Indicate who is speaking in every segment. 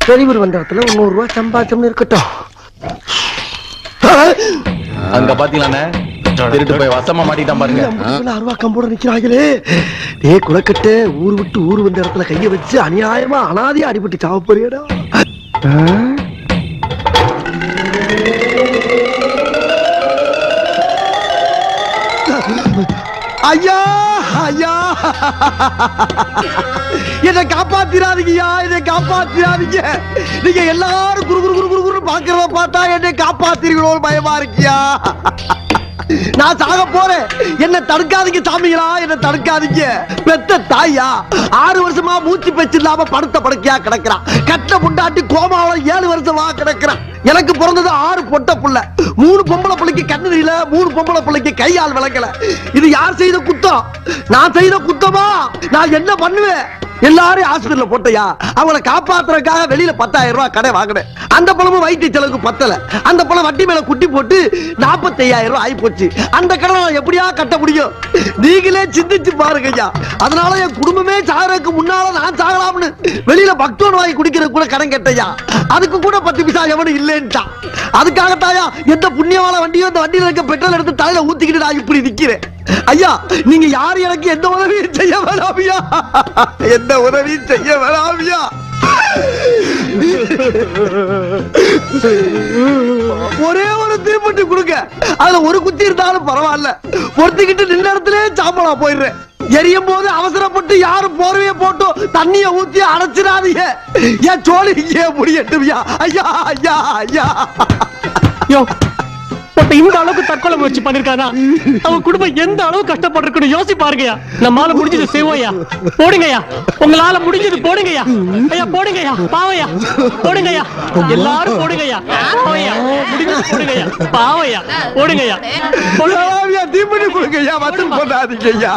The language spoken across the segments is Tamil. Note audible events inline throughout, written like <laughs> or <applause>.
Speaker 1: வெளியூர் வந்த இடத்துல நூறு ரூபாய் சம்பாதிச்சோம்னு இருக்கட்டும்.
Speaker 2: அங்க பாத்தீங்களாண்ணே? திருட்டு போய் வசமா மாட்டிட்டான் பாருங்க.
Speaker 1: அருவா கம்போட நிக்கிறாங்களே. டே குலக்கட்டு ஊர் விட்டு ஊர் வந்த இடத்துல கைய வச்சு அநியாயமா அனாதையா அடிபட்டு சாவ போறியடா ஐயா! <laughs> என்னை காப்பாத்திராதீங்கய்யா என்னை காப்பாத்திராதீங்க. நீங்க எல்லாரும் குரு குரு குரு குரு குரு பாக்குறத பார்த்தா என்னை காப்பாத்திருக்கணும் பயமா இருக்கியா <laughs> நான் சாக போறேன். என்ன தடுக்காதீங்க சாமிங்களா என்ன தடுக்காதீங்க. பெத்த தாயா ஆறு வருஷமா மூச்சு பேச்சு இல்லாம படுத்த படுக்கையா கிடக்குறான் கட்ட முண்டாட்டி கோமாவில ஏழு வருஷமா கிடக்குறான் எனக்கு பிறந்தது ஆறு பொட்ட புள்ள. மூணு பொம்பளை பிள்ளைக்கு கண்ணு தெரியல மூணு பொம்பளை பிள்ளைக்கு கையால் விளக்கல. இது யார் செய்த குத்தம்? நான் செய்த குத்தமா? நான் என்ன பண்ணுவேன்? எல்லாரும் ஹாஸ்பிட்டல் போட்டையா? அவளை காப்பாத்துறதுக்காக வெளியில பத்தாயிரம் ரூபாய் கடை வாங்கினேன். அந்த பணமும் வைத்திய செலவுக்கு பத்தல. அந்த பணம் வட்டி மேல குட்டி போட்டு நாற்பத்தையாயிரம் ரூபாய் ஆகி போச்சு. அந்த கடனை எப்படியா கட்ட முடியும்? நீங்களே சிந்திச்சு பாருங்க ஐயா. அதனால என் குடும்பமே சாகிறதுக்கு முன்னால நான் சாகலாம்னு வெளியில பக்தோன் வாங்கி குடிக்கிறது கூட கடன் கேட்டையா. அதுக்கு கூட பத்து பிசா எவனும் இல்லைன்ட்டான் அதுக்காகத்தாயா எந்த புண்ணியமான வண்டியோ அந்த வண்டியில இருக்க பெட்ரோல் எடுத்து தலையில ஊத்திக்கிட்டு நான் இப்படி நிக்கிறேன். ஐயா நீங்க யாரு எனக்கு எந்த உதவியும் செய்ய வேணாமியா? எந்த உதவியும் செய்ய வேணாமியா? ஒரே ஒரு தீப்பட்டி கொடுங்க. அதுல ஒரு குத்தி இருந்தாலும் பரவாயில்ல. பொறுத்துக்கிட்டு நின்ற இடத்துல சாம்பலா போயிடுறேன். எரியும் போது அவசரப்பட்டு யாரும் போர்வைய போட்டு தண்ணிய ஊத்தி அடைச்சிடாதீங்க. ஏன் சோழி இங்கே முடியட்டும்யா. ஐயா ஐயா ஐயா.
Speaker 3: யோ ஒருத்தன் இந்த அளவுக்கு தற்கொலை முயற்சி பண்ணிருக்கானா? அவன் குடும்பம் எந்த அளவு கஷ்டப்பட்டிருக்குன்னு யோசி பாருங்கய்யா. நம்மால முடிஞ்சது செய்வோம்யா போடுங்கய்யா. உங்களால முடிஞ்சது போடுங்கய்யா. ஐயா போடுங்கய்யா. பாவையா போடுங்கய்யா. எல்லாரும் போடுங்கய்யா. பாவையா முடிஞ்சது போடுங்கய்யா. பாவையா போடுங்கய்யா. போடுங்க.
Speaker 1: ஐயா, தீப்பெட்டி கொடுங்க ஐயா வந்து போடாதீங்க ஐயா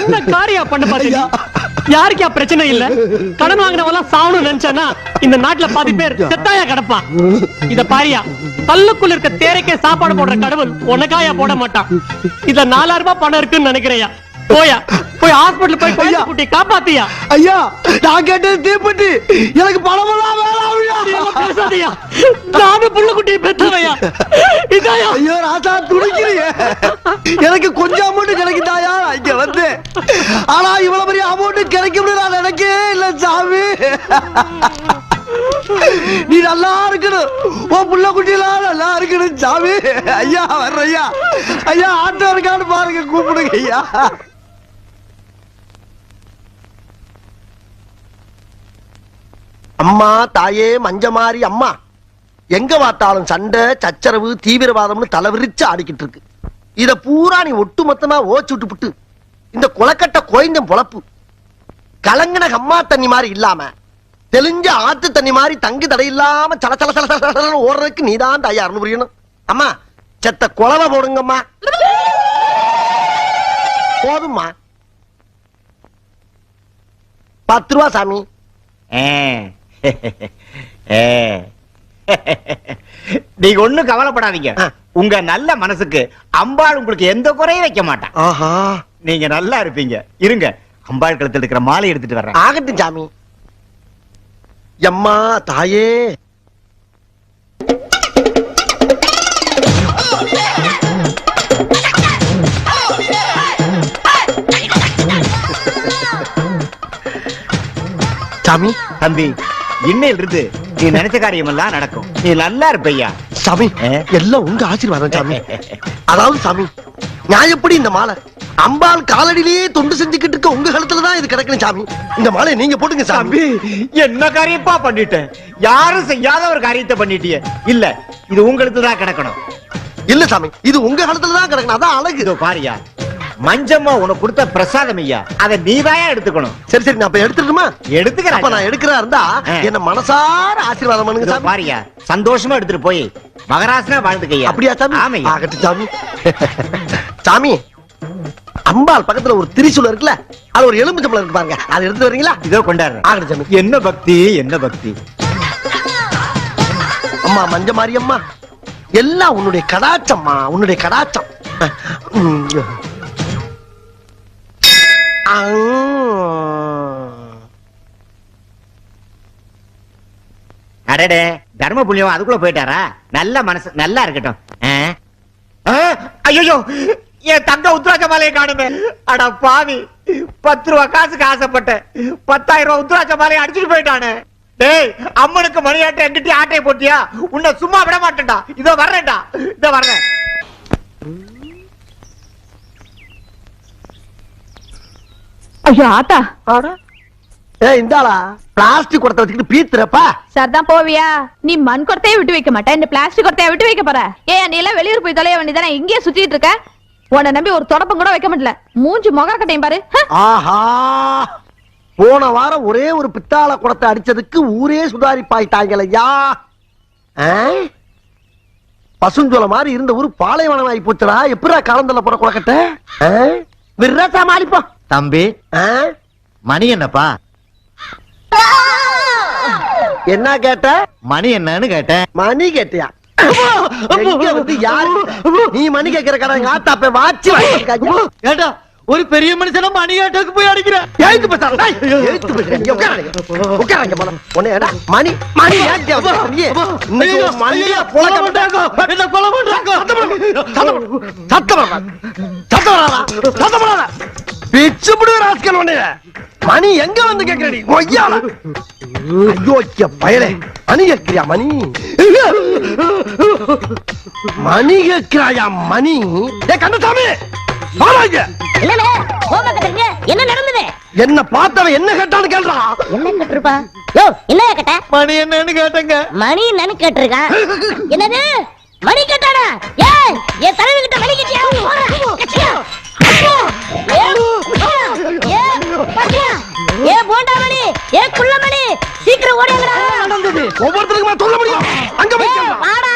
Speaker 3: என்ன காரியம் பண்ண பாத்தீங்க? யாருக்கா பிரச்சனை இல்ல? கடன் வாங்கினவெல்லாம் சாவணும் நினைச்சானா இந்த நாட்டுல பாதி பேர் செத்தாயா கிடப்பான் இத பாரியா கல்லுக்குள்ள இருக்க தேரைக்கே சாப்பாடு போடுற கடவுள் உனக்காயா போட மாட்டான். இதுல நாலாயிரம் ரூபாய் பணம் இருக்குன்னு நினைக்கிறையா? போயா போய் ஹாஸ்பிடல் போய் குட்டி காப்பாத்தியா?
Speaker 1: ஐயா நான் கேட்டது தீப்பெட்டி. எனக்கு பணமெல்லாம் வேணாம். ஐயா.
Speaker 3: நானும் புள்ளக்குட்டியை பெற்றவையா இதாயா?
Speaker 1: ஐயோ ராசா துடிக்கிறியே. எனக்கு கொஞ்சம் அமௌண்ட் கிடைக்குதாயா? இங்க வந்து. ஆனா இவ்வளவு பெரிய அமௌண்ட் கிடைக்கும்னு நான் நினைக்கவே இல்ல சாமி. நீ நல்லா இருக்கணும். உன் புள்ள குட்டிலாம் நல்லா இருக்கணும் சாமி. ஐயா வர்ற ஐயா. ஐயா ஆட்டோ இருக்கான்னு பாருங்க கூப்பிடுங்க ஐயா. அம்மா தாயே மஞ்சமாரி அம்மா. எங்க பார்த்தாலும் சண்டை சச்சரவு தீவிரவாதம்னு தலைவிரிச்சு ஆடிக்கிட்டு இருக்கு. இத பூரா நீ ஒட்டு மொத்தமா ஓச்சு விட்டுப்புட்டு இந்த குளக்கட்ட கோயந்தம் பொழப்பு. கலங்கின கம்மா தண்ணி மாதிரி இல்லாம தெளிஞ்ச ஆத்து தண்ணி மாதிரி தங்கு தடை இல்லாம சல சல சல சல ஓடுறதுக்கு நீதான் தயார்னு புரியணும். அம்மா செத்த குழவை போடுங்கம்மா. போதும்மா. பத்து ரூபா சாமி. <laughs> <laughs>
Speaker 4: நீங்க ஒண்ணும் கவலைப்படாதீங்க. உங்க நல்ல மனசுக்கு அம்பாள் உங்களுக்கு எந்த குறையும் வைக்க மாட்டான் நீங்க நல்லா இருப்பீங்க. இருங்க. அம்பாள் கழுத்துல இருக்கிற மாலை எடுத்துட்டு வர்றேன்.
Speaker 1: ஆகட்டும் சாமி. எம்மா தாயே. சாமி.
Speaker 4: தம்பி இன்னையில இருந்து நீ நினைச்ச காரியம் எல்லாம் நடக்கும். நீ நல்லா இருப்பையா?
Speaker 1: சாமி? எல்லாம் உங்க ஆசீர்வாதம் சாமி. அதாவது சாமி நான் எப்படி இந்த மாலை அம்பாள் காலடியிலேயே தொண்டு செஞ்சுக்கிட்டு இருக்க உங்க கழுத்துல தான் இது கிடக்கணும் சாமி. இந்த மாலையை நீங்க போட்டுங்க சாமி.
Speaker 4: என்ன காரியப்பா பண்ணிட்டேன்? யாரும் செய்யாத ஒரு காரியத்தை பண்ணிட்டியே. இல்ல இது உங்களுக்கு தான் கிடக்கணும்.
Speaker 1: இல்ல சாமி இது உங்க கழுத்துல தான் கிடக்கணும். அதான் அழகு.
Speaker 4: இதோ பாரியா மஞ்சம்மா உனக்கு கொடுத்த பிரசாதம் ஐயா. அதை நீதாயா எடுத்துக்கணும்.
Speaker 1: சரி சரி நான் அப்ப அப்ப
Speaker 4: எடுத்துக்கிறேன்
Speaker 1: நான் எடுக்கிறா இருந்தா. என்ன மனசார ஆசீர்வாதம் பண்ணுங்க
Speaker 4: பாரியா சந்தோஷமா எடுத்துட்டு போய் மகராசனா வாழ்ந்துக்கையா
Speaker 1: அப்படியா சாமி? ஆகட்டும் சாமி. சாமி அம்பாள் பக்கத்துல ஒரு திரிசூலம் இருக்குல்ல அது ஒரு எலும்பு இருக்கு பாருங்க. அதை எடுத்து வரீங்களா?
Speaker 4: இதோ கொண்டாடுறேன்.
Speaker 1: ஆகட்டும் சாமி.
Speaker 4: என்ன பக்தி என்ன பக்தி?
Speaker 1: அம்மா மஞ்ச மாரியம்மா எல்லாம் உன்னுடைய கடாச்சம்மா உன்னுடைய கடாச்சம்.
Speaker 4: அடடே தர்ம அதுக்குள்ள போயிட்டாரா? நல்ல மனசு நல்லா இருக்கட்டும். ஐயோ என் தங்க உத்ராஜ மாலையை காணுமே. அடா பாவி பத்து ரூபா காசுக்கு ஆசைப்பட்டேன். பத்தாயிரம் ரூபாய் உத்ராஜ மாலையை அடிச்சுட்டு போயிட்டானே. டேய் அம்மனுக்கு மணியாட்டை எங்கிட்ட ஆட்டை போட்டியா? உன்னை சும்மா விட மாட்டேன்டா. இதோ வர்றேன்டா. இதோ வர்றேன்.
Speaker 5: ஐயோ ஆத்தா.
Speaker 1: ஏ இந்தாளா பிளாஸ்டிக் குடத்தை வச்சுக்கிட்டு பீத்துறப்பா.
Speaker 5: சரிதான் போவியா? நீ மண் கொட்டையை விட்டு வைக்க மாட்டேன் இந்த பிளாஸ்டிக் கொட்டையை விட்டு வைக்க போற? ஏன் நீ எல்லாம் வெளியூர் போய் தொலைய வேண்டியதானே? இங்கேயே சுத்திட்டு இருக்க. உன்னை நம்பி ஒரு தொடப்பம் கூட வைக்க மாட்டல. மூஞ்சி முக கட்டையும் பாரு!
Speaker 1: ஆஹா. போன வாரம் ஒரே ஒரு பித்தாள குடத்தை அடிச்சதுக்கு ஊரே சுதாரிப்பாயிட்டாங்களையா? பசுஞ்சோல மாதிரி இருந்த ஊர் பாலைவனம் ஆகி போச்சுடா எப்படா காலந்தல போற குளக்கட்ட விர்ரா சமாளிப்போம்
Speaker 4: தம்பி? மணி என்னப்பா?
Speaker 1: என்ன கேட்ட?
Speaker 4: மணி என்னன்னு கேட்டேன்.
Speaker 1: மணி கேட்டியா? நீ மணி கேட்கிற கடை எங்க ஆத்தா போய் வாட்சி
Speaker 4: ஏட்டா ஒரு பெரிய மனுஷன மணி ஆட்டோக்கு போய் அடிக்கிறேன்
Speaker 1: எழுத்து பேசுறா டேய், எழுத்து பேசுறேன் இங்க உட்காருங்க உட்காருங்க போல உன்னை ஏடா மணி மணி தேவை நீ இன்னைக்கு ஒரு மணியா புழக்க மாட்டாங்க.
Speaker 4: என்ன கொலை பண்றாங்க
Speaker 1: சத்தம் சத்தம் சத்தம் சத்தம் பிச்சு புடுற ராஸ்கல் உன்னை மணி எங்க வந்து கேக்குறடி? கொய்யால ஐயோ பயலே. மணி கேக்குறியா மணி? மணி கேக்குறாயா மணி? ஏ
Speaker 6: கோபம் கட்டுறீங்க. என்ன நடந்தது?
Speaker 1: என்ன பார்த்தவன் என்ன கேட்டான்னு கேள்றா
Speaker 6: என்ன கேட்டிருப்பா? யோ என்ன கேட்ட?
Speaker 4: மணி என்னன்னு கேட்டேங்க.
Speaker 6: மணி என்னன்னு கேட்டிருக்கான் என்னது? மணி கேட்டானா? ஏய் என் தலைவி கிட்ட மணி கேட்டியா? போடா, ஏ, பாத்தியா? ஏ போண்டா மணி ஏ குள்ள மணி சீக்கிரம் ஓடுங்கடா
Speaker 1: ஒவ்வொருத்தருக்குமா சொல்ல முடியும் அங்க போய்.
Speaker 6: வாடா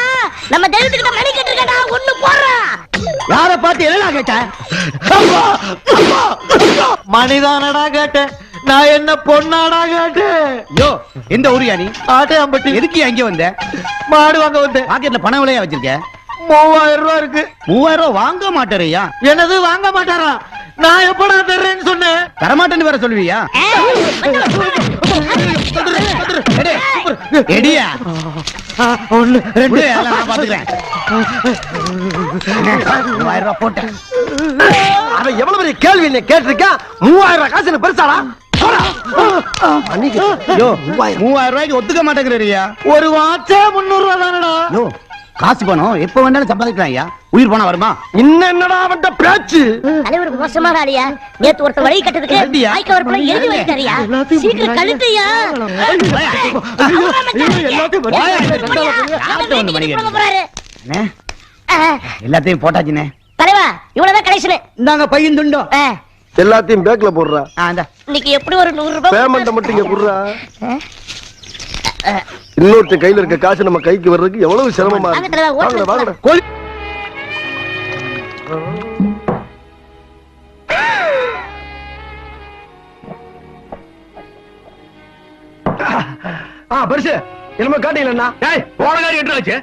Speaker 6: நம்ம தெய்வத்துக்கிட்ட மணி கேட்டிருக்கடா ஒண்ணு போடுறா
Speaker 1: யார பார்த்து என்ன கேட்ட
Speaker 4: மணிதானடா கேட்டேன் நான் என்ன பொண்ணாடா கேட்டேன்
Speaker 7: யோ எந்த ஊரியா நீ
Speaker 4: ஆட்டே அம்பட்டி
Speaker 7: எதுக்கு அங்கே வந்த
Speaker 4: மாடு வாங்க வந்தேன்
Speaker 7: பாக்கெட்ல பணம் விலையா வச்சிருக்க
Speaker 4: மூவாயிரம் ரூபாய் இருக்கு.
Speaker 7: மூவாயிரம் ரூபாய் வாங்க மாட்டாரையா
Speaker 4: என்னது வாங்க மாட்டாரா? நான் எப்படா தர்றேன்னு சொன்னேன்.
Speaker 7: தரமாட்டேன்னு வேற சொல்லுவியா? எடு, எடியா
Speaker 4: ஒண்ணு
Speaker 7: விடு, அதெல்லாம் நான் பாத்துக்கிறேன். மூவாயிரம் ரூபாய் போட்டேன்.
Speaker 1: அவன் எவ்வளவு பெரிய கேள்வி என்ன கேட்டிருக்கான் மூவாயிரம் ரூபாய் காசு என்ன பெருசாடா? மூவாயிரம்.
Speaker 7: ரூபாய்க்கு ஒத்துக்க மாட்டேங்கிறீயா?
Speaker 4: ஒரு வாட்சே முன்னூறு ரூபாய் தானடா?
Speaker 7: காசு பணம் எப்ப வேணாலும் சம்பாதிக்கலாம் ஐயா. உயிர் போனா வருமா?
Speaker 1: இன்னும் என்னடா அவன்கிட்ட பேச்சு?
Speaker 6: தலைவர் மோசமான ஆளியா? நேத்து ஒருத்தர் வழி கட்டதுக்கு? ஆய்க்க ஒரு பிள்ளை எழுதி வைத்தாரியா சீக்கிரம் கழுத்தையா?
Speaker 7: எல்லாத்தையும் போட்டாச்சுண்ணே.
Speaker 6: தலைவா இவ்வளவுதான் கடைசினு
Speaker 7: இந்தாங்க பையன் துண்டோம்
Speaker 1: எல்லாத்தையும் பேக்ல போடுறா.
Speaker 6: இன்னைக்கு எப்படி ஒரு நூறு ரூபாய்
Speaker 1: பேமெண்ட் மட்டும் இங்க குடுறா. இன்னொருத்த கையில இருக்க காசு நம்ம கைக்கு வர்றதுக்கு எவ்வளவு சிரமமா இருக்கு. பெருசு. என்னமோ காட்டீங்களா
Speaker 8: டேய் போன காரி எட்டாச்சு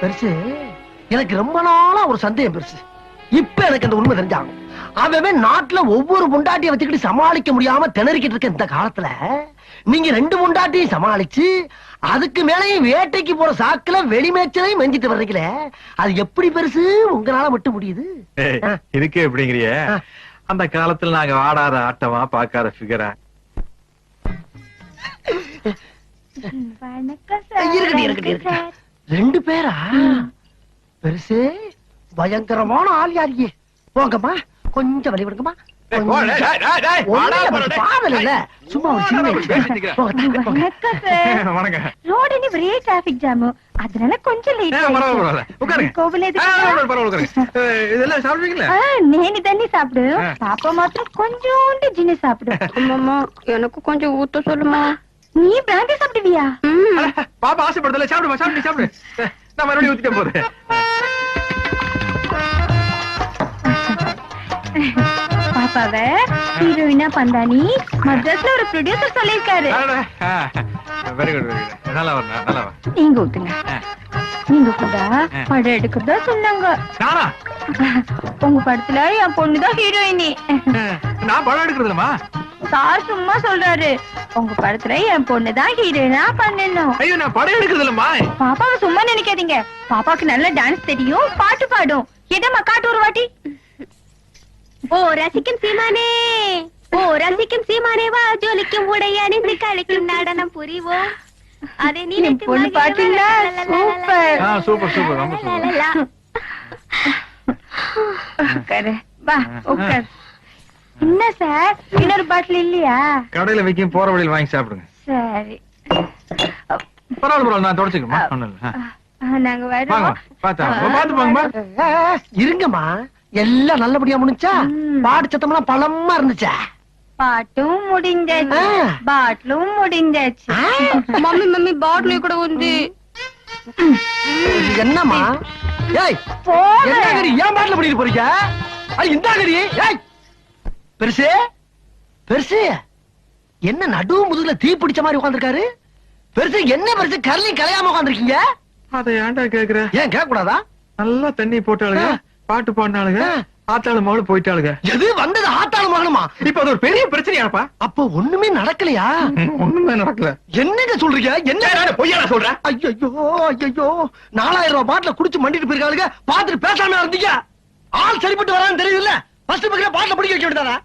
Speaker 1: பெருசு எனக்கு ரொம்ப நாளா ஒரு சந்தேகம் பெருசு. இப்ப எனக்கு அந்த உண்மை தெரிஞ்சாகும் அவன் நாட்டுல ஒவ்வொரு முண்டாட்டியை வச்சுக்கிட்டு சமாளிக்க முடியாம திணறிக்கிட்டு இருக்க இந்த காலத்துல. நீங்க ரெண்டு முண்டாட்டியும் சமாளிச்சு அதுக்கு மேலேயும் வேட்டைக்கு போற சாக்குல வெளிமேச்சலையும் மெஞ்சிட்டு வர்றீங்களே. அது எப்படி பெருசு? உங்களால மட்டும் முடியுது. ஆ.
Speaker 8: இருக்கு எப்படிங்கிறிய. அந்த காலத்துல நாங்க ஆடாத ஆட்டமா பாக்காத
Speaker 1: இருக்கட்டும் ரெண்டு பேரா? பெருசு பயங்கரமான ஆள் யாரியே போங்கம்மா. கொஞ்சம் வழி விடுங்கம்மா
Speaker 9: அதனால கொஞ்சம் நேனு
Speaker 8: தண்ணி
Speaker 9: சாப்பிடு. பாப்பா மாத்திரம் கொஞ்சோண்டு ஜின்னு சாப்பிடு. எனக்கு கொஞ்சம் ஊத்த சொல்லுமா? நீ பிராந்தி சாப்பிடுவியா?
Speaker 8: பாப்பா ஆசைப்படுதல சாப்பிடுமா சாப்பிடு சாப்பிடு. நான் மறுபடியும் ஊத்திட்டேன் போறேன்
Speaker 9: பாப்பாவ ஹீரோயினா பந்தானி மദ്രാஸ்ல ஒரு ப்ரொடியூசர் சொல்லிருக்காரு
Speaker 8: வெரி குட் வெரி குட் நல்லா வரணும் நல்லா வரும்
Speaker 9: நீங்க ஊத்துங்க. நீங்க கூட படம் எடுக்கிறதா சொன்னாங்க.
Speaker 8: நானா?
Speaker 9: உங்க படத்துல என் பொண்ணுதான் ஹீரோயினி.
Speaker 8: நான் படம் எடுக்கிறதுலமா
Speaker 9: சார் சும்மா சொல்றாரு. உங்க படத்துல என் பொண்ணுதான் ஹீரோயினா பண்ணணும்.
Speaker 8: ஐயோ நான் படம் எடுக்கிறது இல்லம்மா
Speaker 9: பாப்பாவை சும்மா நினைக்காதீங்க. பாப்பாக்கு நல்ல டான்ஸ் தெரியும் பாட்டு பாடும். எதம்மா காட்டு ஒரு வாட்டி?
Speaker 10: ரசிக்கும் சீமானே ஓ ரசிக்கும் சீமானே வா ஜொலிக்கும் உடை அணிந்து கழிக்கும் நடனம் புரிவோம் அதை நீ
Speaker 9: பொண்ணு பாத்தீங்களா சூப்பர்
Speaker 8: சூப்பர் சூப்பர் ரொம்ப சூப்பர்
Speaker 9: வா உட்கார் என்ன சார் இன்னொரு பாட்டில் இல்லையா
Speaker 8: கடையில வைக்கும் போற வழியில் வாங்கி சாப்பிடுங்க
Speaker 9: சரி
Speaker 8: பரவாயில்ல பரவாயில்ல நான் தொடச்சுக்கமா
Speaker 9: நாங்க வரோம்
Speaker 8: பாத்தா பாத்து போங்கம்மா
Speaker 11: இருங்கம்மா எல்லாம் நல்லபடியா முடிஞ்சா
Speaker 9: ம்.
Speaker 11: பாடு சத்தம்லாம் பலமா இருந்துச்சா?
Speaker 9: பாட்டும் முடிஞ்சாச்சு. பாட்டிலும் முடிஞ்சாச்சு. மம்மி மம்மி பாட்டில் கூட வந்து
Speaker 11: என்னம்மா? ஏய் என்ன கறி ஏன் பாட்டில் பண்ணிட்டு போறீங்க? அது இந்த கறி ஏய். பெருசு பெருசு. என்ன நடு முதுகுல தீ பிடிச்ச மாதிரி உட்காந்துருக்காரு பெருசு என்ன பெருசு? கரலி கலையாம உட்காந்துருக்கீங்க
Speaker 8: அதை ஏன்டா கேக்குற?
Speaker 11: ஏன் கேட்க கூடாதா
Speaker 8: நல்லா தண்ணி போட்டாளுங்க
Speaker 11: ஆ.
Speaker 8: பாட்டு பாடினாளுங்க. ஆத்தாளு மகளும் போயிட்டாளுங்க.
Speaker 11: எது வந்தது ஆத்தாளு மகனுமா?
Speaker 8: இப்ப அது ஒரு பெரிய பிரச்சனையாப்பா
Speaker 11: அப்ப ஒண்ணுமே நடக்கலையா?
Speaker 8: ஒண்ணுமே நடக்கல.
Speaker 11: என்னங்க சொல்றீங்க? என்ன?
Speaker 8: பொய்யா சொல்றேன்
Speaker 11: ஐயோ ஐயோ நாலாயிரம் ரூபாய் பாட்டில குடிச்சு மண்டிட்டு போயிருக்காளுங்க. பாத்துட்டு பேசாம இருந்தீங்க. ஆள் சரிப்பட்டு வரான்னு தெரியுதுல்ல. ஃபர்ஸ்ட் பக்கத்துல பாட்டில பிடிக்க வைக்க விட்டாரா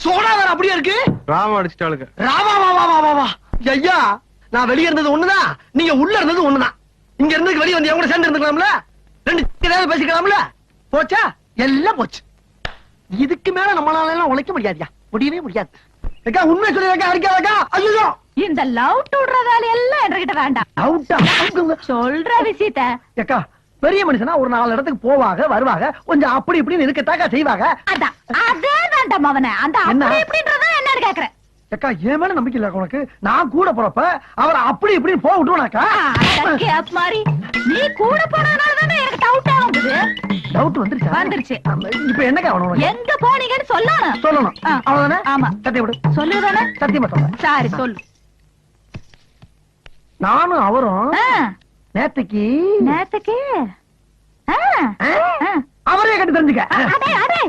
Speaker 11: சோடா வேற அப்படியே இருக்கு.
Speaker 8: ராம அடிச்சிட்டாளுங்க.
Speaker 11: ராவா வா வா வா வா வா. ஐயா நான் வெளிய இருந்தது ஒண்ணுதான் நீங்க உள்ள இருந்தது ஒண்ணுதான் இங்க இருந்ததுக்கு வெளிய வந்து கூட சேர்ந்து இருந்துக்கலாம்ல? ரெண்டு ஏதாவது பேசிக்கலாம்ல? போச்சா? எல்லாம் போச்சு. இதுக்கு மேல நம்மளால எல்லாம் உழைக்க முடியாதுயா? முடியவே முடியாது. அக்கா உண்மை சொல்லிருக்கா அடிக்காதக்கா ஐயோ!
Speaker 5: இந்த லவ் டுடுற வேலையெல்லாம் என்கிட்ட வேண்டாம். சொல்ற விஷயத்த.
Speaker 11: அக்கா பெரிய மனுஷனா ஒரு நாலு இடத்துக்கு போவாங்க வருவாங்க கொஞ்சம் அப்படி இப்படின்னு இருக்கத்தாக்கா செய்வாங்க
Speaker 5: அதான். அதே வேண்டாம் அவனை. அந்த
Speaker 11: என்ன?
Speaker 5: அப்படி இப்படின்றத என்னன்னு கேக்குறேன்.
Speaker 11: அக்கா என் மேல நம்பிக்கை இல்ல உனக்கு? நான் கூட போறப்ப அவரை அப்படி இப்படின்னு போக
Speaker 5: கேப் மாதிரி நீ கூட போனதுனால தானே எனக்கு டவுட்டா வந்தது
Speaker 11: டவுட் வந்துருச்சா?
Speaker 5: வந்துருச்சு.
Speaker 11: இப்ப என்னக்கா உனக்கு?
Speaker 5: எங்க போனீங்கன்னு சொல்லணும்.
Speaker 11: சொல்லணும். அவ்வளவுதானே?
Speaker 5: ஆமா.
Speaker 11: சத்தியம் விடு.
Speaker 5: சொல்லுதானே
Speaker 11: சத்தியமா சொல்றேன்.
Speaker 5: சரி சொல்லு.
Speaker 11: நானும் அவரும் நேத்துக்கு
Speaker 5: நேத்துக்கு.
Speaker 11: அவரே கட்டு தெரிஞ்சுக்க.
Speaker 5: அடே அடே.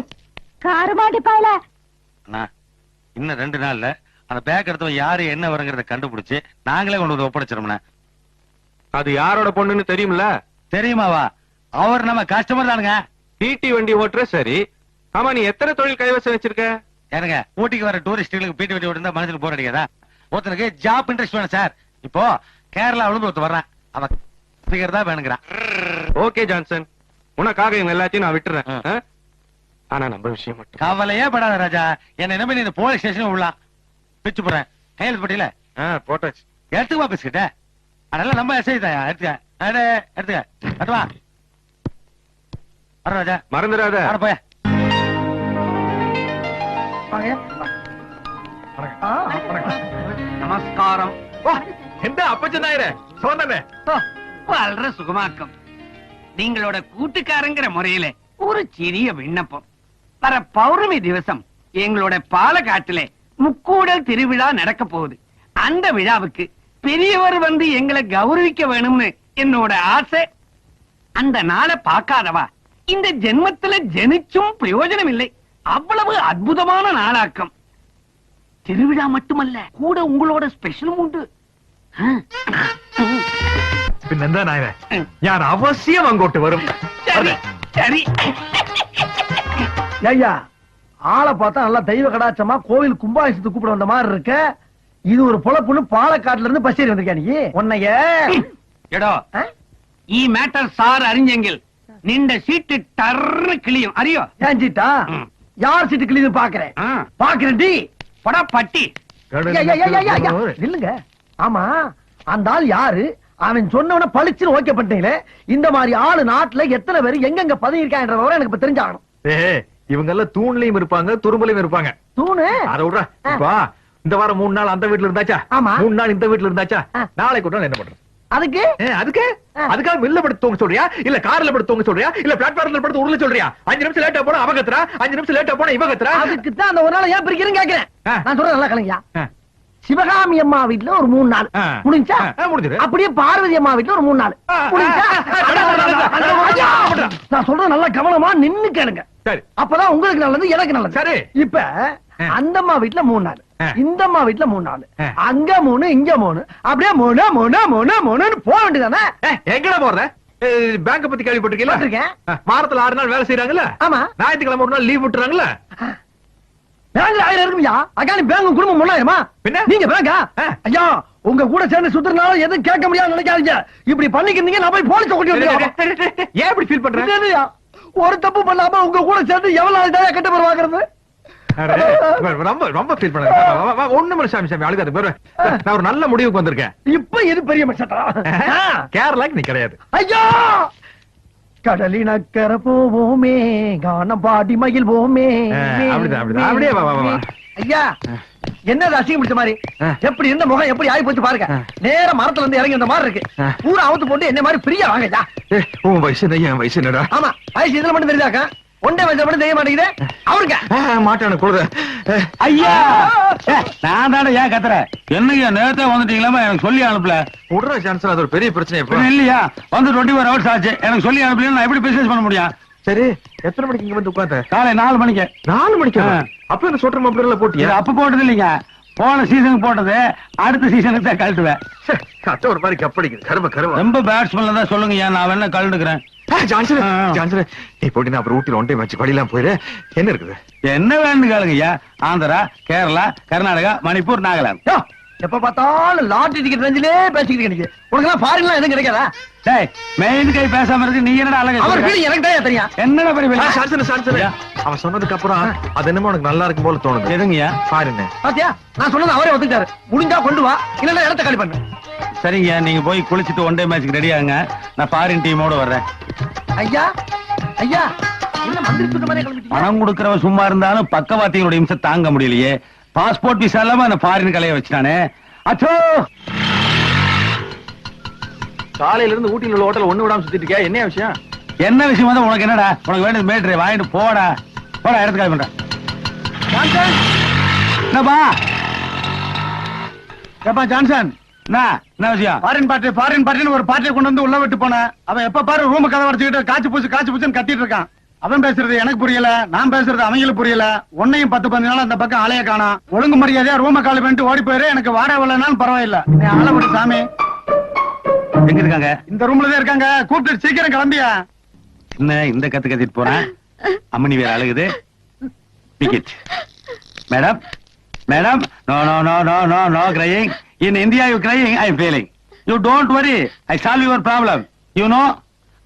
Speaker 5: காரமாட்டி பாயல.
Speaker 12: அண்ணா, இன்னும் ரெண்டு நாள்ல அந்த பேக் எடுத்தவன் யாரு என்ன வருங்கிறத கண்டுபிடிச்சு நாங்களே கொண்டு வந்து ஒப்படைச்சிரோம்ண்ணே
Speaker 8: அது யாரோட பொண்ணுன்னு தெரியும்ல?
Speaker 12: தெரியுமாவா அவர் நம்ம கஸ்டமர் தானுங்க.
Speaker 8: டிடி வண்டி ஓட்டுற சரி. ஆமா நீ எத்தனை தொழில் கைவசம் வச்சிருக்க?
Speaker 12: ஏனுங்க ஊட்டிக்கு வர டூரிஸ்டுகளுக்கு பீட்டு வெட்டி விட்டு மனசுக்கு போர் அடிக்காதா? ஒருத்தனுக்கு ஜாப் இன்ட்ரெஸ்ட் வேணும் சார் இப்போ கேரளா விழுந்து ஒருத்தர் வர்றான். அவன் ஸ்பீக்கர் தான் வேணுங்கிறான்.
Speaker 8: Okay Johnson. உனக்காக இவங்க எல்லாத்தையும் நான் விட்டுறேன்? ஆனா நம்ம விஷயம் மட்டும்.
Speaker 12: கவலையே படாத ராஜா. என்ன நம்பி நீ இந்த போலீஸ் ஸ்டேஷன் விடலாம் பிச்சு போறேன் கையெழுத்து போட்டியில?
Speaker 8: போட்டாச்சு.
Speaker 12: எடுத்துக்குவா பிஸ்கிட்ட அதெல்லாம் நம்ம தான் எடுத்துக்க. அடே, எடுத்துக்க. கட்டுவா வர ராஜா.
Speaker 8: மறந்துடாத.
Speaker 12: வர போய.
Speaker 13: நமஸ்காரம்.
Speaker 8: எந்த அப்பச்சன் நாயரே? சோதனை
Speaker 13: வளர சுகமாக்கம். நீங்களோட கூட்டுக்காரங்கிற முறையில ஒரு சிறிய விண்ணப்பம். வர பௌர்ணமி திவசம் எங்களோட பாலக்காட்டுல முக்கூடல் திருவிழா நடக்க போகுது. அந்த விழாவுக்கு பெரியவர் வந்து எங்களை கௌரவிக்க வேணும்னு என்னோட ஆசை. அந்த நாளை பார்க்காதவா? இந்த ஜென்மத்துல ஜெனிச்சும் பிரயோஜனம் இல்லை அவ்வளவு அற்புதமான நாளாக்கம். திருவிழா மட்டுமல்ல கூட உங்களோட ஸ்பெஷலும் உண்டு.
Speaker 8: அவசியம் அங்கோட்டு வரும்?
Speaker 13: சரி சரி.
Speaker 11: ஐயா ஆளை பார்த்தா நல்லா தெய்வ கடாச்சமா கோவில் கும்பாபிஷத்துக்கு கூப்பிட வந்த மாதிரி இருக்க. இது ஒரு பொழப்புன்னு பாலக்காட்டுல இருந்து பஸ் ஏறி வந்திருக்கா நீ? உன்னைய. எடோ
Speaker 13: ஈ மேட்டர் சார் அறிஞ்செங்கில். நின்ற சீட்டு டர் கிளியும் அறியோ?
Speaker 11: ஏன் சீட்டா? யார் சீட்டு கிளியும் பாக்குறேன்? பாக்குறேன் டி.
Speaker 13: படா பட்டி.
Speaker 11: இல்லுங்க ஆமா அந்த ஆள் யாரு? அவன் சொன்னவன பளிச்சுன்னு ஓகே பண்ணிட்டீங்களே. இந்த மாதிரி ஆளு நாட்டுல எத்தனை பேர் எங்கெங்க பதவி இருக்கான்ற எனக்கு இப்ப தெரிஞ்சாகணும்.
Speaker 8: இவங்க எல்லாம் தூண்லயும் இருப்பாங்க துரும்புலயும் இருப்பாங்க.
Speaker 11: தூணு?
Speaker 8: அத விடுறா. இப்ப இந்த வாரம் மூணு நாள் அந்த வீட்ல இருந்தாச்சா?
Speaker 11: ஆமா.
Speaker 8: மூணு நாள் இந்த வீட்ல இருந்தாச்சா. நாளைக்கு நாள் என்ன பண்றது?
Speaker 11: அதுக்கு?
Speaker 8: அதுக்கு. அதுக்காக மில்ல படுத்து தூங்க சொல்றியா? இல்ல கார்ல படுத்து தூங்க சொல்றியா? இல்ல பிளாட்ஃபார்ம்ல படுத்து உருள சொல்றியா? அஞ்சு நிமிஷம் லேட்டா போனா அவ கத்துறா? அஞ்சு நிமிஷம் லேட்டா போனா இவ கத்துறா?
Speaker 11: அதுக்கு தான் அந்த ஒரு நாள் ஏன் பிரிக்கிறேன்னு கேக்குறேன். நான் சொல்றேன் நல்லா கலைஞா. சிவகாமி அம்மா வீட்ல ஒரு மூணு நாள். முடிஞ்சா?
Speaker 8: முடிஞ்சிரு.
Speaker 11: அப்படியே பார்வதி அம்மா வீட்ல ஒரு மூணு நாள். முடிஞ்சா? நான் சொல்றது நல்லா கவனமா நின்னு கேளுங்க.
Speaker 8: சரி.
Speaker 11: அப்பதான் உங்களுக்கு நல்லது எனக்கு நல்லது.
Speaker 8: சரி.
Speaker 11: இப்ப அந்த அம்மா வீட்டுல மூணு நாள். இந்த அம்மா வீட்டுல மூணு நாள். அங்க மூணு இங்க மூணு. அப்படியே மூணு மூணு மூணு மூணுன்னு போக வேண்டியதானே
Speaker 8: எங்கடா போடுற பேங்க பத்தி கேள்விப்பட்டிருக்கீங்களா? வாரத்துல ஆறு நாள் வேலை செய்யறாங்கல்ல
Speaker 11: ஆமா.
Speaker 8: ஞாயிற்றுக்கிழமை ஒரு நாள் லீவ் விட்டுறாங்கல்ல?
Speaker 11: பேங்க்ல ஆயிரம் இருக்கும்யா. அக்கானி பேங்க் குடும்பம் முன்னாயிரமா
Speaker 8: பின்ன?
Speaker 11: நீங்க பேங்கா. ஐயா உங்க கூட சேர்ந்து சுத்துறதுனால எதுவும் கேட்க முடியாது நினைக்காதீங்க. இப்படி பண்ணிக்கிறீங்க நான் போய் போலீஸ் வந்து
Speaker 8: ஏன் இப்படி ஃபீல் பண்ற?
Speaker 11: என்னய்யா, ஒரு தப்பு பண்ணாம உங்க கூட சேர்ந்து எவ்வளவு நாள் தான் கெட்ட பேர் வாங்குறது?
Speaker 8: அடே, ரொம்ப ரொம்ப ஃபீல் பண்ண ஒண்ணு மணி சாமி சாமி அழுகாது நான் ஒரு நல்ல முடிவுக்கு வந்திருக்கேன்.
Speaker 11: இப்ப எது பெரிய மனுஷட்டா
Speaker 8: கேரளாக்கு நீ கிடையாது.
Speaker 11: ஐயா! கடலினக்கர போவோமே கானம் பாடி மகிழ்வோமே
Speaker 8: அப்படிதான், அப்படிதான். அப்படியே வா, வா, வா, வா.
Speaker 11: ஐயா என்ன அசிங்கம் பிடிச்ச மாதிரி. எப்படி இருந்த முகம் எப்படி ஆகி போச்சு பாருங்க. நேர மரத்துல இருந்து இறங்கி இந்த மாதிரி இருக்கு. பூரா அவுத்து போட்டு என்ன மாதிரி பிரியா வாங்க ஐயா.
Speaker 8: உன் வயசு என்ன என் வயசு என்னடா?
Speaker 11: ஆமா வயசு இதுல மட்டும் தெரியுதாக்கா ஒன்றே வயசுல மட்டும் தெரிய மாட்டேங்குது. அவருங்க.
Speaker 8: மாட்டானு குழுத
Speaker 12: ஐயா. நான் தானே ஏன் கத்துறேன் என்னையா நேரத்தை வந்துட்டீங்களா எனக்கு சொல்லி அனுப்பல.
Speaker 8: விடுற சான்ஸ் அது ஒரு பெரிய பிரச்சனை
Speaker 12: இல்லையா? வந்து டுவெண்ட்டி ஃபோர் ஹவர்ஸ் ஆச்சு. எனக்கு சொல்லி அனுப்பல நான் எப்படி பிசினஸ் பண்ண முடியும்?
Speaker 8: சரி எத்தனை மணிக்கு இங்க வந்து உட்கார்ந்த?
Speaker 12: காலை நாலு மணிக்கு.
Speaker 8: நாலு மணிக்கு. அப்ப என்ன சொல்ற மாப்பிள்ள போட்டியா?
Speaker 12: அப்ப போட்டது இல்லைங்க. போன சீசனுக்கு போட்டது அடுத்த சீசனுக்கு தான் கழட்டுவேன்.
Speaker 8: அத்தை ஒரு மாதிரி கப்படிக்குது கரும கரும.
Speaker 12: ரொம்ப பேட்ஸ்மேன்ல தான் சொல்லுங்க நான் வேணா கழட்டுக்கிறேன்.
Speaker 8: ஆ, ஜான்சன். ஜான்சன். நீ போட்டி அப்புறம் ஊட்டில ஒன்றை வச்சு வழியெல்லாம் போயிரு. என்ன இருக்குது?
Speaker 12: என்ன வேணும்னு கேளுங்க ஐயா? ஆந்திரா கேரளா கர்நாடகா மணிப்பூர் நாகாலாந்து.
Speaker 11: எப்ப பார்த்தாலும் லாட்டரி டிக்கெட் ரேஞ்சிலே பேசிக்கிட்டு எனக்கு உனக்கு எல்லாம் ஃபாரின்லாம் எதுவும் கிடைக்காதா?
Speaker 12: டேய் மெயின் கை பேசாம இருக்கு நீ என்னடா அழகா
Speaker 11: அவர்? வீடு எனக்கு தான் தெரியும்.
Speaker 12: என்னடா பெரிய
Speaker 8: ஜான்சன்
Speaker 12: ஐயா.
Speaker 8: அவன் சொன்னதுக்கு அப்புறம் அது என்னமோ உனக்கு நல்லா இருக்கும் போல தோணுது.
Speaker 12: எதுங்கய்யா?
Speaker 8: பாருங்க
Speaker 11: பாத்தியா? நான் சொன்னது அவரே ஒத்துக்கிட்டாரு. முடிஞ்சா கொண்டு வா இல்லன்னா இடத்த காலி பண்ணு.
Speaker 12: சரிங்க நீங்க போய் குளிச்சிட்டு ஒன் டே மேட்ச்க்கு ரெடி ஆகுங்க. நான் ஃபாரின் டீமோட வர்றேன்.
Speaker 11: ஐயா ஐயா
Speaker 12: பணம் கொடுக்கறவன் சும்மா இருந்தாலும் பக்கவாத்திகளோட இம்சை தாங்க முடியலையே. பாஸ்போர்ட் விசா இல்லாம அந்த ஃபாரின் கலைய வச்சுட்டானே. அச்சோ!
Speaker 14: காலையில இருந்து ஊட்டியில் உள்ள ஹோட்டல் ஒண்ணு விடாம சுத்திட்டு இருக்கியா? என்ன விஷயம்?
Speaker 12: என்ன விஷயம் வந்து உனக்கு என்னடா? உனக்கு வேண்டியது மேட்ரு வாங்கிட்டு போடா. போடா இடத்துக்கு காலி பண்றேன். ஜான்சன்! என்னப்பா? ஏப்பா ஜான்சன்? என்ன? விஷயம்?
Speaker 15: ஃபாரின் பார்ட்டி ஃபாரின் பார்ட்டின்னு ஒரு பார்ட்டியை கொண்டு வந்து உள்ள விட்டு போனேன் அவன் எப்ப பாரு ரூம் கதை வச்சுக்கிட்டு காய்ச்சி பூச்சு காய்ச்சி பூச்சுன்னு கத்திட்டு இருக்கான். அவன் பேசுறது எனக்கு புரியல நான் பேசுறது அவங்களுக்கு புரியல. உன்னையும் பத்து பதினஞ்சு நாள் அந்த பக்கம் ஆளைய காணோம் ஒழுங்கு மரியாதையா ரூம காலி பண்ணிட்டு ஓடி போயிரு எனக்கு வாடகை வரலனாலும் பரவாயில்ல. நீ ஆளை விடு சாமி.
Speaker 12: எங்க இருக்காங்க?
Speaker 15: இந்த ரூம்ல தான் இருக்காங்க. கூப்பிட்டு சீக்கிரம் கிளம்பியா.
Speaker 12: என்ன இந்த கத்து கத்திட்டு போறேன் அம்மணி வேற அழுகுது. Ticket madam madam no no no no no no crying in India you crying I am feeling you don't worry I solve your problem you know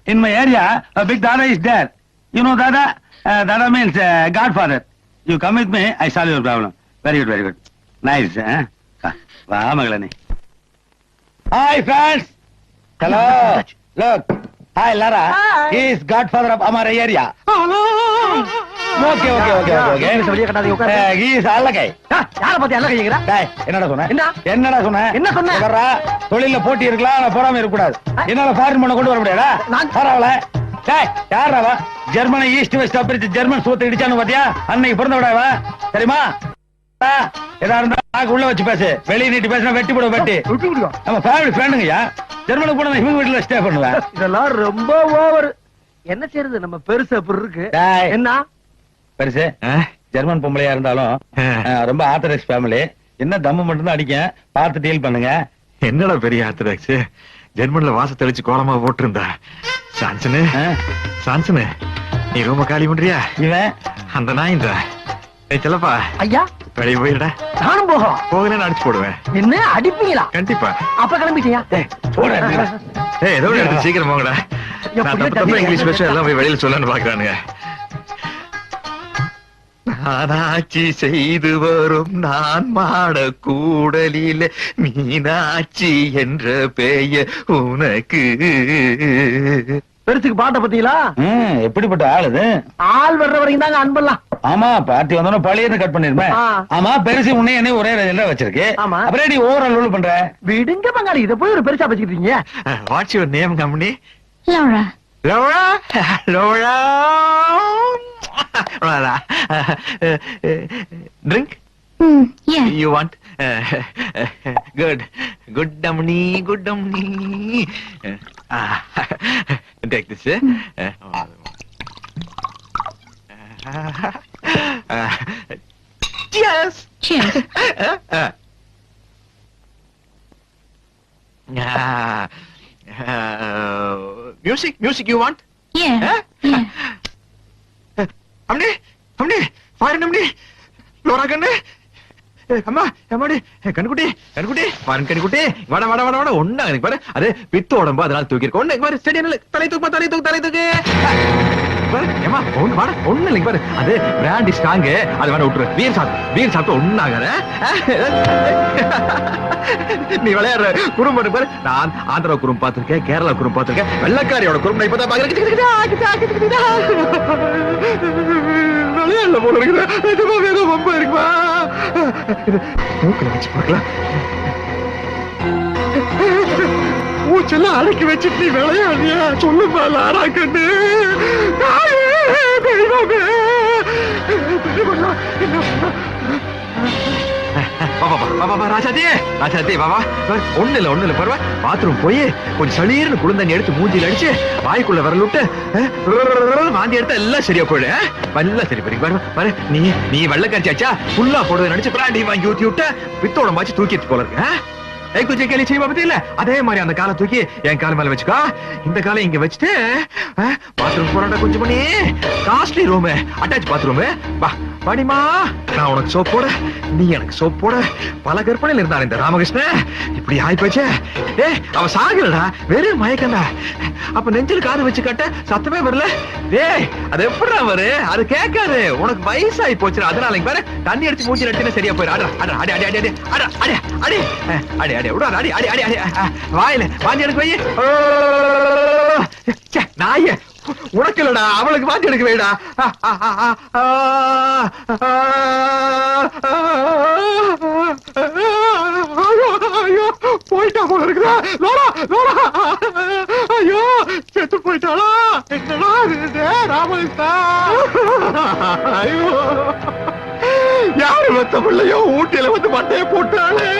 Speaker 12: in my area big dada is there you know dada dada means godfather you come with me I solve your problem very good very good nice வா மகளே hi friends hello look hi Laura he is godfather of our area. Okay okay okay okay
Speaker 11: வெளியே
Speaker 12: ஓகே
Speaker 11: கட்டாதீங்க, உட்காரு.
Speaker 12: he is அழகை
Speaker 11: யார பத்தி எல்லாம் கைக்கிறா
Speaker 12: டேய் என்னடா சொன்ன?
Speaker 11: என்ன?
Speaker 12: என்னடா சொன்ன?
Speaker 11: என்ன சொன்ன?
Speaker 12: வர்றா, தொழில்ல போட்டி இருக்கலாம் ஆனா போடாம இருக்க கூடாது என்னால ஃபாரின் பண்ண கொண்டு வர முடியாதா?
Speaker 11: நான்-
Speaker 12: பரவாயில்ல. டேய் யாரா அவ? ஜெர்மனை ஈஸ்ட் வெஸ்ட் பிரிச்சு ஜெர்மன் சூத்த இடிச்சானு பாத்தியா? அன்னைக்கு பிறந்த விடாவ தெரியுமா? எதா இருந்தா உள்ள வச்சு பேசு. வெளிய நீட்டி பேசினா வெட்டி போட வெட்டி. நம்ம ஃபேமிலி ஃப்ரெண்டுங்கய்யா ஜெர்மனுக்கு போனா இவங்க வீட்டுல ஸ்டே பண்ணுவேன்
Speaker 11: இதெல்லாம் ரொம்ப ஓவர் என்ன செய்யறது நம்ம பெருசு அப்படி இருக்கு. என்ன?
Speaker 12: பெருசு? ஜெர்மன் பொம்பளையா இருந்தாலும் ரொம்ப ஆர்த்தடாக்ஸ் ஃபேமிலி என்ன தம்மு மட்டும் தான் அடிக்க பார்த்து டீல் பண்ணுங்க.
Speaker 8: என்னடா பெரிய ஆர்த்தடாக்ஸ் ஜெர்மன்ல வாச தெளிச்சு கோலமா போட்டிருந்தா. சான்சனு? சான்சனு நீ ரூம காலி பண்றியா?
Speaker 12: இவன்?
Speaker 8: அந்த செல்லப்பா.
Speaker 11: ஐயா.
Speaker 8: வெளிய போயிடா
Speaker 11: நானும் போகலாம்
Speaker 8: போகலன்னு அடிச்சு போடுவேன்.
Speaker 11: என்ன அடிப்பீங்களா?
Speaker 8: கண்டிப்பா.
Speaker 11: அப்ப கிளம்பிட்டியா?
Speaker 12: போடா
Speaker 8: ஏய் ஏதோ சீக்கிரம் போங்கடா. நான் தப்பு தப்பா. இங்கிலீஷ் பேச எல்லாம் போய் வெளியில சொல்லன்னு பாக்குறானுங்க. நானாட்சி செய்து வரும் நான் மாட கூடலில மீனாட்சி என்ற பெயர் உனக்கு.
Speaker 11: பெருசுக்கு பாட்ட பத்தீங்களா
Speaker 12: ம், எப்படிப்பட்ட ஆள் இது
Speaker 11: ஆள் வர்ற வரைக்கும் தாங்க அன்பெல்லாம்
Speaker 12: ஆமா பார்ட்டி வந்தோட பழையன்னு கட் பண்ணிருப்பேன். ஆமா பெருசு உன்னை என்ன ஒரே ரேஞ்சில வச்சிருக்கு.
Speaker 11: ஆமா.
Speaker 12: அப்புறம் நீ ஓவர் ஆல் பண்ற?
Speaker 11: விடுங்க பங்காளி இத போய் ஒரு பெருசா வச்சுக்கிட்டீங்க.
Speaker 8: What's your name company?
Speaker 5: Laura. <laughs>
Speaker 8: Laura <laughs> Laura Laura drink
Speaker 5: Hmm, yeah.
Speaker 8: you want <laughs> good good dummy good dummy Ah, take this eh? Ah, Cheers.
Speaker 9: Cheers.
Speaker 8: Uh, music, music you want?
Speaker 9: Yeah.
Speaker 8: Huh?
Speaker 9: Yeah.
Speaker 8: அம்னே அம்னே பாருங்க அம்னே லோரா கண்ணு அம்மா அம்மாடி ஏய், கண்ணுக்குட்டி கண்ணுக்குட்டி பாருங்க கண்ணுக்குட்டி வட வட வட வட ஒண்ணா எனக்கு பாரு அது பித்து உடம்பு அதனால தூக்கி இருக்கு ஒண்ணு பாரு நில்லு தலை தூக்கு தலை தூக்கு தலை தூக்கு பாரு ஏமா ஒண்ணு வாட ஒண்ணு இல்லைங்க பாரு. அது பிராண்டி ஸ்ட்ராங் அது வேணா விட்டுரு. வீர் சாப்பிட்டு வீர் சாப்பிட்டு ஒண்ணாகாத. நீ விளையாடுற குறும்பு பாரு. நான் ஆந்திரா குறும்பு பார்த்திருக்கேன் கேரளா குறும்பு பார்த்திருக்கேன். வெள்ளக்காரியோட குறும்பு நான் இப்பதான் பாக்குறேன். விளையாடல போல இருக்குது. நிஜமா வேற ரொம்ப இருக்குமா. இது வச்சு பார்க்கலாம். வா வா வா, ஒண்ணு இல்ல ஒண்ணு இல்ல பரவா. பாத்ரூம் போய் கொஞ்சம் சளீர்னு குளிர்ந்தண்ணி எடுத்து மூஞ்சில அடிச்சு வாய்க்குள்ள விரல் விட்டு அஹ், ரரரரரரன்னு வாந்தி எடுத்தா எல்லாம் சரியா போயிடு நல்லா சரி போய் பாரு பாரு. நீ நீ வெள்ளக்காரிச்சாச்சா ஃபுல்லா போடுறது நினைச்சு பிராண்டி வாங்கி ஊத்தி விட்டு வித்தோட மாச்சு தூக்கிட்டு போல இருக்கு குச்சி கேலி செய்வா பத்தி அதே மாதிரி அந்த காலை தூக்கி என் கால் மேல வச்சுக்கோ. இந்த காலை இங்க வச்சுட்டு பாத்ரூம் போறாண்டா கொஞ்சம் பண்ணி காஸ்ட்லி ரூம் அட்டாச் பாத்ரூம் வா. மணிமா நான் உனக்கு சோப் போட நீ எனக்கு சோப் போட பல கற்பனையில இருந்தான் இந்த ராமகிருஷ்ணன் இப்படி ஆயிப்போச்சே. போச்சே ஏ அவ சாகலடா வெறும் மயக்கண்டா அப்ப நெஞ்சில் காது வச்சு கட்ட சத்தமே வரல. டேய் அது எப்படிடா வரு அது கேட்காது. உனக்கு வயசாகி போச்சுடா. அதனால இங்க பாரு தண்ணி அடிச்சு மூஞ்சி நட்டுன்னு சரியா போயிரு. அட அட அடி அடி அடி அடி அட அடி அடி அடி அடி விடாத அடி அடி அடி அடி வாயில வாந்தி எடுக்க வை நாயே. உனக்கு இல்லடா அவளுக்கு வாந்தி எடுக்க வைடா ஐயோ போயிட்டா போல இருக்குதா லோரா லோரா ஐயோ செத்து போயிட்டாளா என்னடா இது ராமகிருஷ்ணா ஐயோ யாரு வத்த பிள்ளையோ ஊட்டியில வந்து மட்டையை போட்டாளே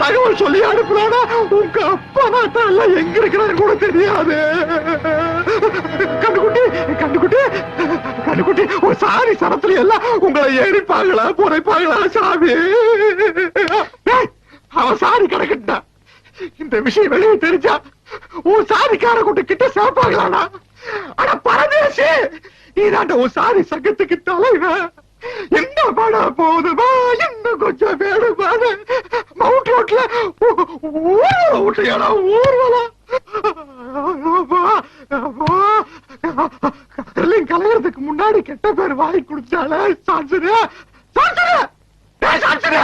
Speaker 8: தகவல் சொல்லி அனுப்புறானா? உங்க அப்பா நாட்டால எங்க இருக்கிறாரு கூட தெரியாது. கண்டுக்குட்டி கண்டுக்குட்டி கண்டுக்குட்டி ஒரு சாரி சரத்துல எல்லாம் உங்களை ஏறிப்பாங்களா புதைப்பாங்களா சாமி? டேய், அவன் சாரி கிடக்கட்டா? இந்த விஷயம் வெளியே தெரிஞ்சா உன் சாரிக்கார கூட்ட கிட்ட சாப்பாங்களானா ஆனா பரதேசி நீதாண்ட உன் சாரி சங்கத்துக்கு தலைவன் என்ன பட போதுமா? இன்னும் கொஞ்சம் பேரு மவுண்ட் ரோட்ல ஊர்வலம் விட்டியாடா ஊர்வலம். கர்லிங் கலையறதுக்கு முன்னாடி கெட்ட பேர் வாங்கி குடிச்சாலே சான்சரு சான்சரு சான்சரு